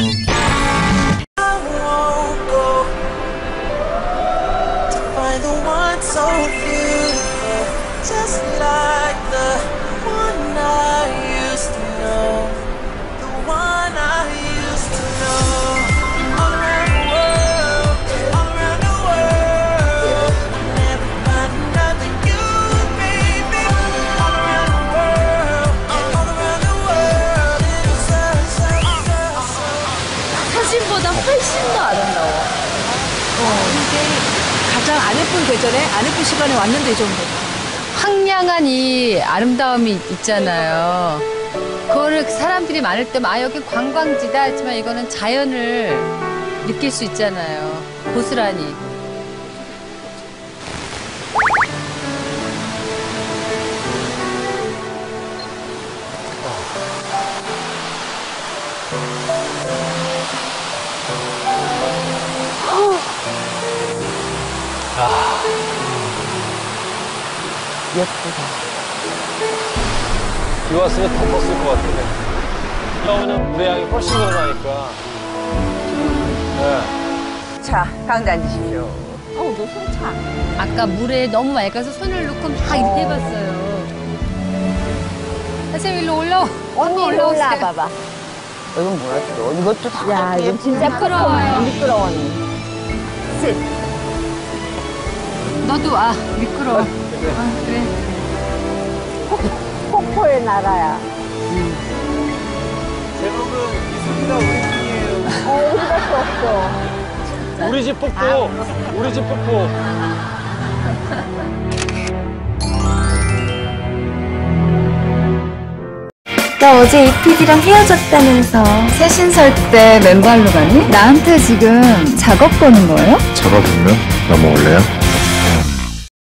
I won't go to find the one so. 안 예쁜 계절에 안 예쁜 시간에 왔는데 이 정도. 황량한 이 아름다움이 있잖아요. 그거를 사람들이 많을 때면 아 여기 관광지다 했지만 이거는 자연을 느낄 수 있잖아요. 고스란히. 비 왔으면 덮었을 것 같은데. 비 오면 물의 양이 훨씬 늘어나니까. 네. 자, 가운데 앉으십시오. 어우, 너 손 차. 아까 물에 너무 맑아서 손을 넣고 막 이렇게 해봤어요. 선생님 일로 올라. 언니 올라오세요. 올라와 봐봐. 이건 뭐야, 또. 이것도 다. 야, 이거 진짜 미끄러워요. 미끄러워, sit. 너도 아 미끄러워. 아, 그래. 폭포의 나라야. 제목은 이승기가 우리 중이에요. 어, 우리밖에 없어. 우리 집 폭포. 우리 집 폭포. 나 어제 이 PD랑 헤어졌다면서 새신설 때 맨발로 가니? 나한테 지금 작업 거는 거예요? 작업이면 넘어올래요?